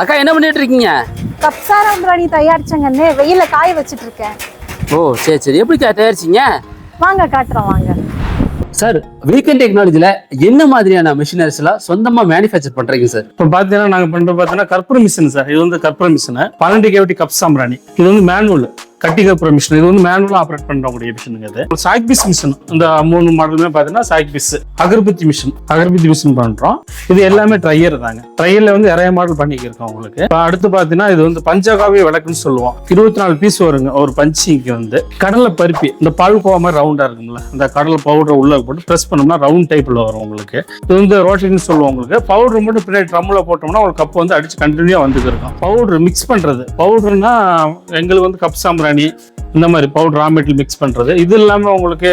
அக்கா என்ன பண்ணிட்டு இருக்கீங்க? கப்சாராம்பராணி தயாரிச்சங்கன்னு வெயில காய வச்சிட்டு இருக்கேன் ஓ சரி சரி. எப்படிக்கா தயாரிச்சீங்க? வாங்க காட்டுறோம் வாங்க. சார் வீக்கெண்ட் டெக்னாலஜில என்ன மாதிரியான மிஷினரிஸ் எல்லாம் சொந்தமா மேனுஃபேக்சர் பண்றீங்க சார்? இப்போ பார்த்தீங்கன்னா நாங்கள் பண்ணுற பார்த்தீங்கன்னா கற்பூர மிஷின் சார். இது வந்து கற்பூர மிஷின் பன்னெண்டு கேவிட்டி கப் சாம்பிராணி இது வந்து மேனுவல் கட்டிகப்புற மிஷின். இது வந்து மேனுவலாக ஆப்ரேட் பண்ணக்கூடிய மிஷினுங்க இது. சாக் பீஸ் மிஷின் இந்த மூணு மாடலுமே பார்த்தீங்கன்னா chalk piece agarbatti machine agarbatti machine பண்ணுறோம் இது எல்லாமே ட்ரையர் தாங்க. ட்ரையரில் வந்து நிறைய மாடல் பண்ணிக்கிருக்கோம் உங்களுக்கு. இப்போ அடுத்து பார்த்தீங்கன்னா இது வந்து பஞ்சகாவிய விளக்குன்னு சொல்லுவோம். இருபத்தி நாலு பீஸ் வருங்க. ஒரு பஞ்சிக்கு வந்து கடலை பருப்பி. இந்த பால்கோவா மாதிரி ரவுண்டாக இருக்கும்ல. இந்த கடலை பவுடர் உள்ள போட்டு ப்ரெஸ் பண்ணோம்னா ரவுண்ட் டைப்பில் வரும் உங்களுக்கு. இது வந்து ரோட்டின்னு சொல்லுவோம் உங்களுக்கு. பவுடர் மட்டும் பின்னாடி ட்ரம்மில் போட்டோம்னா ஒரு கப் வந்து அடிச்சு கண்டினியூவாக வந்துட்டு இருக்கும் பவுடர் மிக்ஸ் பண்ணுறது பவுடர்னா எங்களுக்கு வந்து கப் சாம்பிராணி இந்த மாதிரி பவுடர் ரா மெட்டீரியல் மிக்ஸ் பண்ணுறது இது இல்லாமல் உங்களுக்கு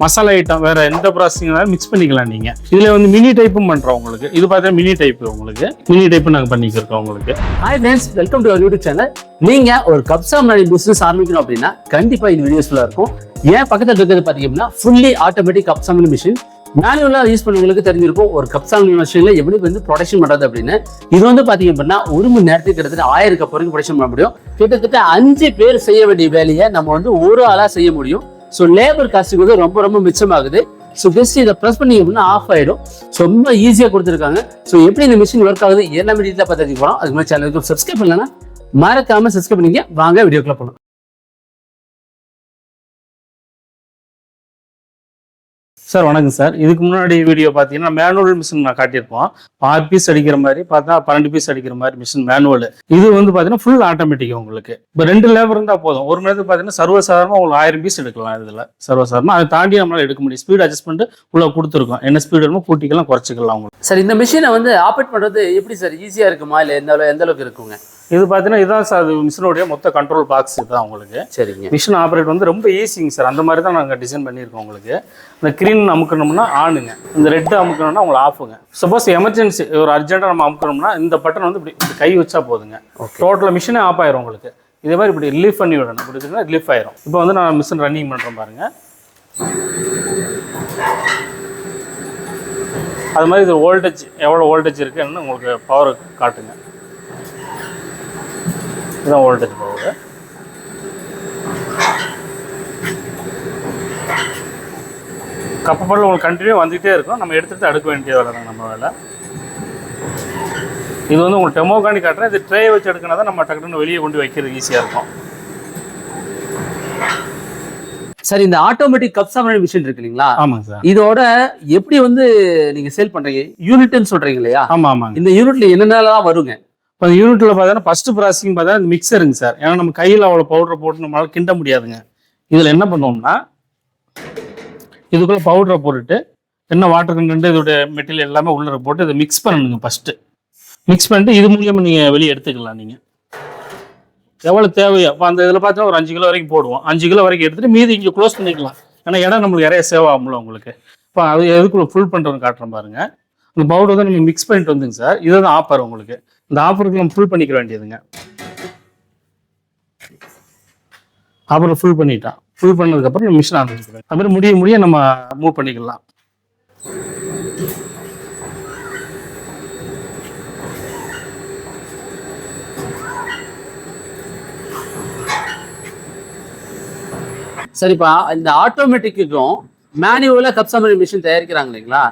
மசாலா ஐட்டம் வேற எந்த ப்ராசஸிங்னாலும் மிக்ஸ் பண்ணிக்கலாம் நீங்கள் இதில் வந்து மினி டைப்பும் பண்ணுறோம் உங்களுக்கு. இது பார்த்தீங்கன்னா மினி டைப் உங்களுக்கு. மினி டைப்பு நாங்கள் பண்ணிக்கிருக்கோம் உங்களுக்கு. Hi friends welcome to our YouTube channel நீங்க ஒரு கப்சா முன்னாடி பிஸ்னஸ் ஆரம்பிக்கணும் அப்படின்னா கண்டிப்பா இந்த வீடியோஸ்ஃபுல்லா இருக்கும். ஏன் பக்கத்துல இருக்கிறது பார்த்தீங்கன்னா ஃபுல்லி ஆட்டோமேட்டிக் கப்சாமினி மிஷின் மேனுவலாக யூஸ் பண்ணவங்களுக்கு தெரிஞ்சிருக்கும். ஒரு கப்சாமினி மிஷினில் எப்படி வந்து ப்ரொடக்ஷன் பண்ணுறது அப்படின்னு. இது வந்து பார்த்தீங்க அப்படின்னா ஒரு மணி நேரத்துக்கு கிட்டத்தட்ட ஆயிரம் கப் வரைக்கும் ப்ரொடக்ஷன் பண்ண முடியும். கிட்டத்தட்ட அஞ்சு பேர் செய்ய வேண்டிய வேலையை நம்ம வந்து ஒரு ஆளாக செய்ய முடியும். ஸோ லேபர் காஸ்ட் வந்து ரொம்ப ரொம்ப மிச்சமாகுது. ஸோ ஜஸ்ட் இதை ப்ரெஸ் பண்ணி அப்படின்னா ஆஃப் ஆயிடும். ஸோ ரொம்ப ஈஸியாக கொடுத்துருக்காங்க. ஸோ எப்படி இந்த மிஷின் ஒர்க் ஆகுது எல்லாமே டீட்டெயிலாக பார்த்து போகிறோம் அதுக்கு மாதிரி சேனலுக்கு சப்ஸ்கிரைப் பண்ணலன்னா மறக்காம சப்ஸ்கிரைப் பண்ணிங்க வாங்க வீடியோக்குள்ள போகலாம் சார் வணக்கம் சார். இதுக்கு முன்னாடி வீடியோ பார்த்தீங்கன்னா மேனுவல் மிஷின் நான் காட்டியிருப்போம். ஆறு பீஸ் அடிக்கிற மாதிரி பார்த்தா பன்னெண்டு பீஸ் அடிக்கிற மாதிரி மிஷின் மேனுவல் இது வந்து பார்த்தீங்கன்னா ஃபுல் ஆட்டோமேட்டிக் உங்களுக்கு. இப்போ ரெண்டு லேபர் இருந்தால் போதும். ஒரு மணி நேரத்துக்கு பார்த்தீங்கன்னா சர்வசாதாரணமாக உங்களுக்கு ஆயிரம் பீஸ் எடுக்கலாம் இதில். சர்வசாதாரணமாக அதை தாண்டி நம்மளால எடுக்க முடியும். ஸ்பீட் அட்ஜஸ்ட்மெண்ட் உள்ள கொடுத்துருக்கோம். என்ன ஸ்பீடு வேணுமோ கூட்டிக்கலாம் குறைச்சிக்கலாம் உங்களுக்கு. சார் இந்த மிஷினை வந்து ஆப்ரேட் பண்ணுறது எப்படி சார்? ஈஸியாக இருக்குமா? இல்லை எந்த அளவு எந்த அளவுக்கு இருக்குங்க? இது பார்த்தீங்கன்னா இதான் சார். அது மிஷினுடைய மொத்த கண்ட்ரோல் பாக்ஸ் இதுதான் உங்களுக்கு. சரிங்க. மிஷின் ஆப்ரேட் வந்து ரொம்ப ஈஸிங்க சார். அந்த மாதிரி தான் நாங்கள் டிசைன் பண்ணியிருக்கோம் உங்களுக்கு. இந்த க்ரீன் அமுக்கணும்னா ஆனுங்க இந்த ரெட் அமுக்கணும்னா உங்களை ஆஃபுங்க சப்போஸ் எமர்ஜென்சி ஒரு அர்ஜென்ட்டாக நம்ம அமுக்கணும்னா இந்த பட்டன் வந்து இப்படி கை வச்சா போதுங்க. டோட்டலாக மிஷினே ஆஃப் ஆயிரும் உங்களுக்கு. இதே மாதிரி இப்படி ரிலீஃப் பண்ணி விடணும். இப்படி இருக்குன்னா ரிலீஃப் ஆயிரும். இப்போ வந்து நான் மிஷின் ரன்னிங் பண்ணுறேன் பாருங்க. அது மாதிரி இது வோல்டேஜ் எவ்வளோ வோல்டேஜ் இருக்குன்னு உங்களுக்கு பவர் காட்டுங்க. இதுதான் வோல்டேஜ் பவர் கப்பப்பல் உங்களுக்கு கண்டினியூ வந்துகிட்டே இருக்கும். நம்ம எடுத்துட்டு அடுக்க வேண்டிய வேலை தான் நம்ம வேலை. இது வந்து உங்களுக்கு டெமோகாண்டி காட்டுறேன். இது ட்ரே வச்சு எடுக்கினா தான் நம்ம டக்குன்னு வெளியே கொண்டு வைக்கிறது ஈஸியாக இருக்கும். சார் இந்த ஆட்டோமேட்டிக் கப் சாமனி மிஷின் இருக்கு இல்லைங்களா? ஆமாங்க சார். இதோட எப்படி வந்து நீங்க சேல் பண்றீங்க? யூனிட்னு சொல்றீங்க இல்லையா? ஆமாம் ஆமாங்க. இந்த யூனிட்ல என்னென்னலாம் வருங்க? இப்போ யூனிட்டில் பார்த்தீங்கன்னா ஃபஸ்ட்டு ப்ராசஸிங் பார்த்தா மிக்சருங்க சார். ஏன்னா நம்ம கையில் அவ்வளோ பவுடரை போட்டு நம்மளால கிண்ட முடியாதுங்க. இதில் என்ன பண்ணுவோம்னா இதுக்குள்ளே பவுடரை போட்டுட்டு என்ன வாட்டர் கண்டென்ட் இதோட மெட்டீரியல் எல்லாமே உள்ள போட்டு இதை மிக்ஸ் பண்ணணுங்க ஃபஸ்ட்டு மிக்ஸ் பண்ணிட்டு இது மூலியமாக நீங்கள் வெளியே எடுத்துக்கலாம் நீங்கள் எவ்வளோ தேவையோ இப்போ அந்த இதில் பார்த்தீங்கன்னா ஒரு அஞ்சு கிலோ வரைக்கும் போடுவோம். அஞ்சு கிலோ வரைக்கும் எடுத்துகிட்டு மீதி இங்கே க்ளோஸ் பண்ணிக்கலாம். ஏன்னா இடம் நம்மளுக்கு நிறைய சேவ் ஆகும்ல உங்களுக்கு. இப்போ அது எதுக்குள்ள ஃபுல் பண்ணுறோன்னு காட்டுறோம் பாருங்க. இந்த பவுடர் தான் நீங்கள் மிக்ஸ் பண்ணிட்டு வந்துங்க சார். இதுதான் ஆஃபர் உங்களுக்கு. இந்த ஆஃபருக்கு நம்ம ஃபுல் பண்ணிக்க வேண்டியதுங்க. அப்புறம் ஃபுல் பண்ணிட்டான். ஃபுல் பண்ணதுக்கப்புறம் மிஷின் ஆரம்பிக்கிறோம் அப்புறம் முடிய முடிய நம்ம மூவ் பண்ணிக்கலாம். சரிப்பா இந்த ஆட்டோமேட்டிக்கும் மேனுவலா கப் சாமனி மிஷின் தயாரிக்கிறாங்க இல்லைங்களா?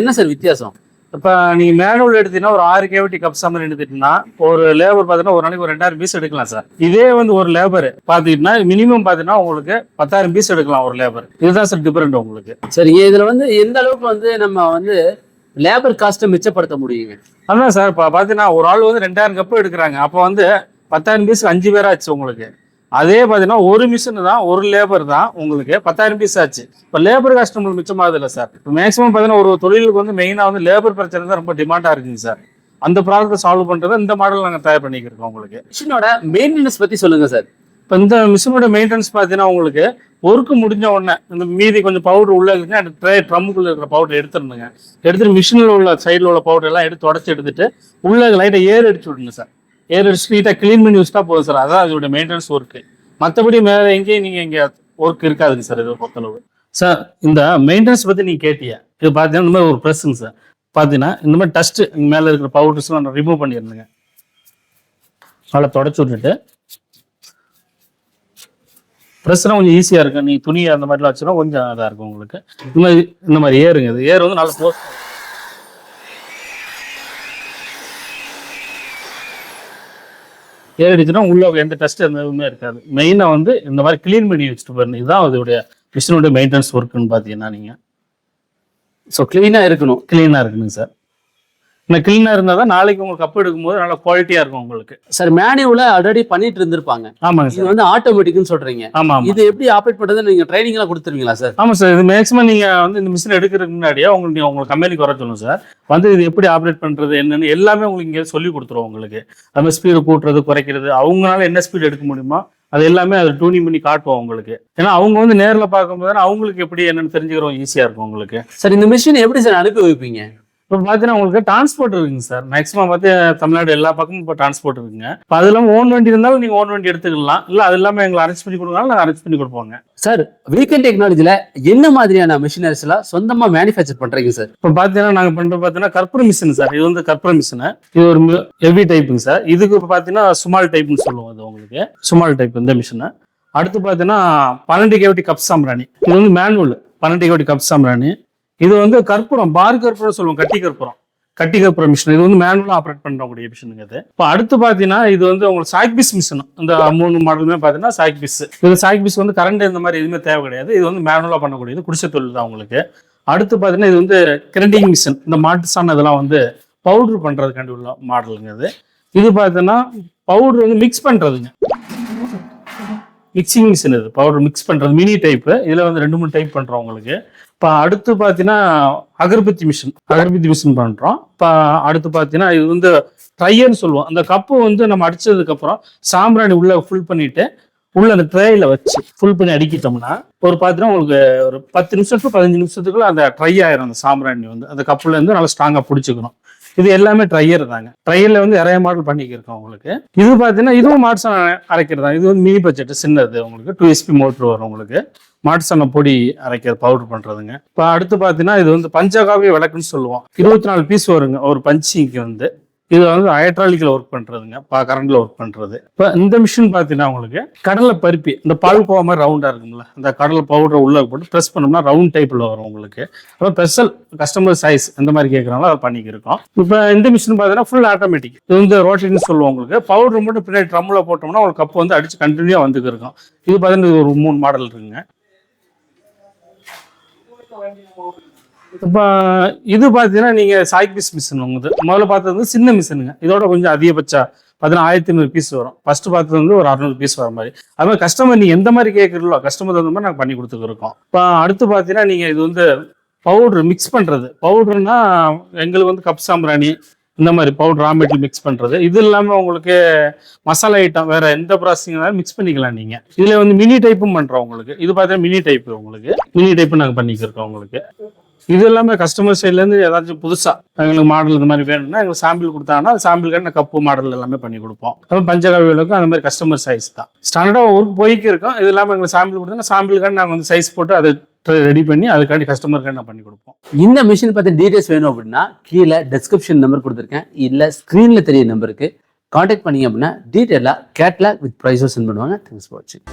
என்ன சார் வித்தியாசம்? இப்போ நீங்கள் மேனுவல் எடுத்தீங்கன்னா ஒரு ஆறு கேவிட்டி கப் சாம்பல் எடுத்துட்டீங்கன்னா ஒரு லேபர் பார்த்தீங்கன்னா ஒரு நாளைக்கு ஒரு ரெண்டாயிரம் பீஸ் எடுக்கலாம் சார் இதே வந்து ஒரு லேபர் பார்த்துக்கிட்டீங்கன்னா மினிமம் பார்த்தீங்கன்னா உங்களுக்கு பத்தாயிரம் பீஸ் எடுக்கலாம் ஒரு லேபர் இதுதான் சார் டிஃபரெண்ட் உங்களுக்கு. சரிங்க இதுல வந்து எந்த அளவுக்கு வந்து நம்ம வந்து லேபர் காஸ்ட்டை மிச்சப்படுத்த முடியுங்க? அதான் சார் இப்போ பார்த்தீங்கன்னா ஒரு ஆள் வந்து ரெண்டாயிரம் கப்பு எடுக்கிறாங்க. அப்போ வந்து பத்தாயிரம் பீஸ் அஞ்சு பேர் ஆச்சு உங்களுக்கு. அதே பார்த்தீங்கன்னா ஒரு மிஷின் தான் ஒரு லேபர் தான் உங்களுக்கு பத்தாயிரம் பீஸ் ஆச்சு. இப்போ லேபர் காஸ்ட் நம்மளுக்கு மிச்சமாகுது இல்லை சார் இப்போ மேக்ஸிமம் பார்த்தீங்கன்னா ஒரு தொழிலுக்கு வந்து மெயினாக வந்து லேபர் பிரச்சனை தான் ரொம்ப டிமாண்டாக இருக்குங்க சார் அந்த ப்ராப்ளத்தை சால்வ் பண்ணுறது இந்த மாடல் நாங்கள் தயார் பண்ணிக்கிருக்கோம் உங்களுக்கு. மிஷினோட மெயின்டெனன்ஸ் பத்தி சொல்லுங்க சார் இப்போ இந்த மிஷினோட மெயின்டெனன்ஸ் பார்த்தீங்கன்னா உங்களுக்கு ஒர்க்கு முடிஞ்ச உடனே இந்த மீதி கொஞ்சம் பவுடர் உள்ள இருக்குங்க அந்த ட்ரே ட்ரம்முக்குள்ள இருக்கிற பவுடர் எடுத்துருந்துங்க எடுத்துட்டு மிஷினில் உள்ள சைடில் உள்ள பவுடர் எல்லாம் எடுத்து உடச்சி எடுத்துட்டு உள்ள லைட்டாக ஏர் அடிச்சு விடுங்க சார் ஏர் ஸ்ட்ரீட்டை க்ளீன் பண்ணி வச்சுட்டா போதும் சார் அதான் அதோட மெயின்டெனன்ஸ் ஒர்க்கு மற்றபடி மேலே எங்கேயும் நீங்கள் இங்கே ஒர்க் இருக்காதுங்க சார் இது பொறுத்தளவு. சார் இந்த மெயின்டெனன்ஸ் பற்றி நீங்கள் கேட்டியா? இது பார்த்தீங்கன்னா இந்த மாதிரி ஒரு ப்ரெஸ்ஸுங்க சார் பார்த்தீங்கன்னா இந்த மாதிரி டஸ்ட்டு மேலே இருக்கிற பவுடர்ஸ்லாம் நான் ரிமூவ் பண்ணியிருந்தேங்க நல்லா தொடச்சி விட்டுட்டு. ப்ரெஸ்லாம் கொஞ்சம் ஈஸியாக இருக்கும். நீ துணி அந்த மாதிரிலாம் வச்சுனா கொஞ்சம் இதாக இருக்கும் உங்களுக்கு. இந்த மாதிரி இந்த மாதிரி ஏறுங்க. இது ஏர் வந்து நல்லா ஏறிடுச்சுன்னா உள்ள எந்த டஸ்ட் எந்த இதுவுமே இருக்காது. மெயினாக வந்து இந்த மாதிரி க்ளீன் பண்ணி வச்சுட்டு பாருங்க. இதுதான் அதோடைய மிஷினுடைய மெயின்டெனன்ஸ் ஒர்க்குன்னு பார்த்தீங்கன்னா நீங்கள் ஸோ கிளீனாக இருக்கணும். க்ளீனாக இருக்குங்க சார் இந்த க்ளீனாக இருந்தால் தான் நாளைக்கு உங்களுக்கு கப் எடுக்கும்போது நல்லா குவாலிட்டியாக இருக்கும் உங்களுக்கு. சார் மேனுவல ஆல்ரெடி பண்ணிட்டு இருந்திருப்பாங்க. ஆமாங்க இது சார். வந்து ஆட்டோமேட்டிக்னு சொல்றீங்க. ஆமாம் இது எப்படி ஆப்ரேட் பண்றது நீங்க ட்ரைனிங் எல்லாம் கொடுத்துருவீங்களா சார்? ஆமாம் சார் இது மேக்ஸிமம் நீங்கள் வந்து இந்த மிஷின் எடுக்கிறதுக்கு முன்னாடியே உங்களுக்கு நீங்கள் உங்கள் கம்பெனிக்கு வர சொல்லணும் சார். வந்து இது எப்படி ஆப்ரேட் பண்ணுறது என்னன்னு எல்லாமே உங்களுக்கு இங்கே சொல்லி கொடுத்துருவோம் உங்களுக்கு. அது மாதிரி ஸ்பீடு கூட்டுறது குறைக்கிறது அவங்களால என்ன ஸ்பீடு எடுக்க முடியுமோ அது எல்லாமே அது டூனிங் பண்ணி காட்டுவோம் உங்களுக்கு. ஏன்னா அவங்க வந்து நேரில் பார்க்கும்போது அவங்களுக்கு எப்படி என்னன்னு தெரிஞ்சுக்கிறோம் ஈஸியாக இருக்கும் உங்களுக்கு. சார் இந்த மிஷின் எப்படி சார் அனுப்பி வைப்பீங்க? இப்போ பார்த்தீங்கன்னா உங்களுக்கு டிரான்ஸ்போர்ட் இருக்குங்க சார் மேக்ஸிமம் பார்த்து தமிழ்நாடு எல்லா பக்கமும் இப்போ டிரான்ஸ்போர்ட் இருக்குங்க. இப்போ அது இல்லாமல் ஓன் வண்டி இருந்தாலும் நீங்கள் ஓன் வண்டி எடுத்துக்கலாம். இல்லை அது இல்லாமல் எங்களை அரேஞ்ச் பண்ணி கொடுக்கனாலும் நாங்கள் அரேஞ்ச் பண்ணி கொடுப்போங்க. சார் வீக்கெண்ட் டெக்னாலஜில என்ன மாதிரியான மிஷினரிஸ் எல்லாம் சொந்தமா மேனுஃபேக்சர் பண்றீங்க சார் இப்போ பார்த்தீங்கன்னா நாங்கள் பண்ணுறது பார்த்தீங்கன்னா கற்பூர மிஷின் சார் இது வந்து கற்பூர மிஷினு இது ஒரு ஹெவி டைப்புங்க சார் இதுக்கு இப்போ பார்த்தீங்கன்னா சுமால் டைப்னு சொல்லுவோம் அது உங்களுக்கு. சுமால் டைப் இந்த மிஷினு அடுத்து பார்த்தீங்கன்னா பன்னெண்டு கேவட்டி கப் சாம்பிராணி. இது வந்து மேனுவல் பன்னெண்டு கேவட்டி கப் சாம்பிராணி. இது வந்து கற்பூரம் பார் கற்பூரம் சொல்லுவோம் கட்டி கற்பூரம். கட்டி கற்பூரம் மிஷின் இது வந்து மேனுவலாக ஆப்ரேட் பண்ணக்கூடிய மிஷினுங்க இது. இப்போ அடுத்து பார்த்தீங்கன்னா இது வந்து உங்களுக்கு சாக் பீஸ் மிஷின் இந்த மூணு மாடலுமே பார்த்தீங்கன்னா சாக் பிஸ் இது சாக் பீஸ் வந்து கரண்ட் இந்த மாதிரி எதுவுமே தேவை கிடையாது. இது வந்து மேனுவலாக பண்ணக்கூடியது குடிசை தொழில் தான் உங்களுக்கு. அடுத்து பார்த்தீங்கன்னா இது வந்து கிரண்டிங் மிஷின் இந்த மாட்டு சாணம் இதெல்லாம் வந்து பவுடர் பண்ணுறதுக்காண்டி உள்ள மாடலுங்க இது. இது பார்த்தீங்கன்னா பவுடர் வந்து மிக்ஸ் பண்ணுறதுங்க மிக்சிங் மிஷின் இது. பவுடர் மிக்ஸ் பண்ணுறது மினி டைப்பு இதில் வந்து ரெண்டு மூணு டைப் பண்ணுறோம் உங்களுக்கு. இப்போ அடுத்து பார்த்தீங்கன்னா அகர்பத்தி மிஷின் அகர்பத்தி மிஷின் பண்ணுறோம் இப்போ அடுத்து பார்த்தீங்கன்னா இது வந்து ட்ரையர்னு சொல்லுவோம். அந்த கப்பு வந்து நம்ம அடிச்சதுக்கப்புறம் சாம்பிராணி உள்ளே ஃபுல் பண்ணிட்டு உள்ள அந்த ட்ரேயில் வச்சு ஃபுல் பண்ணி அடிக்கிட்டோம்னா ஒரு பார்த்தீங்கன்னா உங்களுக்கு ஒரு பத்து நிமிஷம் டு பதினஞ்சு நிமிஷத்துக்குள்ள அந்த ட்ரை ஆயிரும் அந்த சாம்பிராணி வந்து. அந்த கப்புல இருந்து நல்லா ஸ்ட்ராங்காக பிடிச்சிக்கணும். இது எல்லாமே ட்ரையர் தாங்க. ட்ரையர்ல வந்து நிறைய மாடல் பண்ணிக்கிருக்கோம் உங்களுக்கு. இது பார்த்தீங்கன்னா இதுவும் மாட்ஸ் அரைக்கிறது? தான் இது வந்து மினி பட்ஜெட் சின்னது உங்களுக்கு. டூ எஸ்பி மோட்ரு வரும் உங்களுக்கு. மாட்டுசாணம் பொடி அரைக்கிறது பவுடர் பண்றதுங்க. இப்போ அடுத்து பார்த்தீங்கன்னா இது வந்து பஞ்சகாவிய விளக்குன்னு சொல்லுவோம். இருபத்தி நாலு பீஸ் வருங்க. ஒரு பஞ்சிக்கு வந்து. இது வந்து ஹைட்ராலிக்கில் ஒர்க் பண்ணுறதுங்க பா கரண்டில் ஒர்க் பண்ணுறது இப்போ இந்த மிஷின் பார்த்தீங்கன்னா உங்களுக்கு கடலை பருப்பி இந்த பால் கோவா மாதிரி ரவுண்டாக இருக்கும்ல. அந்த கடலை பவுடரை உள்ள போட்டு ப்ரெஸ் பண்ணோம்னா ரவுண்ட் டைப்பில் வரும் உங்களுக்கு. அப்புறம் ஸ்பெஷல் கஸ்டமர் சைஸ் இந்த மாதிரி கேட்குறாங்களோ அதை பண்ணிக்கிருக்கோம் இப்போ இந்த மிஷின் பார்த்தீங்கன்னா ஃபுல் ஆட்டோமேட்டிக் இது வந்து ரோட்டின்னு சொல்லுவோம் உங்களுக்கு. பவுடர் மட்டும் பின்னாடி ட்ரம்மில் போட்டோம்னா உங்களுக்கு கப் வந்து அடிச்சு கண்டினியூவாக வந்துக்கு இருக்கும். இது பார்த்தீங்கன்னா இது ஒரு மூணு மாடல் இருக்குங்க. இப்போ இது பார்த்தீங்கன்னா நீங்கள் சாய் பீஸ் மிஷின் வாங்குது முதல்ல பார்த்தது வந்து சின்ன மிஷினுங்க. இதோட கொஞ்சம் அதிகபட்சம் பார்த்தீங்கன்னா ஆயிரத்தி ஐநூறு பீஸ் வரும். ஃபர்ஸ்ட் பார்த்தது வந்து ஒரு அறநூறு பீஸ் வர மாதிரி. அது மாதிரி கஸ்டமர் நீங்கள் எந்த மாதிரி கேட்குறீங்களோ கஸ்டமர் தகுந்த மாதிரி நாங்கள் பண்ணி கொடுத்துருக்கோம் இப்போ அடுத்து பார்த்தீங்கன்னா நீங்கள் இது வந்து பவுடர் மிக்ஸ் பண்ணுறது பவுடர்னா எங்களுக்கு வந்து கப் சாம்பிராணி இந்த மாதிரி பவுடர் ரா மெட்டீரியல் மிக்ஸ் பண்ணுறது இது இல்லாமல் உங்களுக்கு மசாலா ஐட்டம் வேறு எந்த ப்ராசஸிங்னாலும் மிக்ஸ் பண்ணிக்கலாம் நீங்கள் இதில் வந்து மினி டைப்பும் பண்ணுறோம் உங்களுக்கு. இது பார்த்தீங்கன்னா மினி டைப் உங்களுக்கு. மினி டைப்பு நாங்கள் பண்ணிக்கிருக்கோம் உங்களுக்கு. இது எல்லாமே கஸ்டமர் சைட்லேருந்து ஏதாச்சும் புதுசாக எங்களுக்கு மாடல் இந்த மாதிரி வேணும்னா எங்களுக்கு சாம்பிள் கொடுத்தாங்கன்னா சாம்பிளுக்கான கப்பு மாடல் எல்லாமே பண்ணி கொடுப்போம். அப்புறம் பஞ்சகாவி அந்த மாதிரி கஸ்டமர் சைஸ் தான். ஸ்டாண்டர்டாக ஒரு போய்க்கு இருக்கும். இது இல்லாமல் எங்களுக்கு சாம்பிள் கொடுத்தாங்கன்னா சாம்பிளுக்காண்டி நாங்கள் வந்து சைஸ் போட்டு அதை ரெடி பண்ணி அதுக்காண்டி கஸ்டமருக்கு நான் பண்ணி கொடுப்போம்? இந்த மிஷின் பற்றி டீட்டெயில்ஸ் வேணும் அப்படின்னா கீழே டெஸ்கிரிப்ஷன் நம்பர் கொடுத்துருக்கேன். இல்லை ஸ்க்ரீனில் தெரிய நம்பருக்கு காண்டாக்ட் பண்ணீங்க அப்படின்னா டீட்டெயிலாக கேட்லாக் வித் ப்ரைஸும் சென்ட் பண்ணுவாங்க. தேங்க்ஸ் ஃபார் வாட்சிங்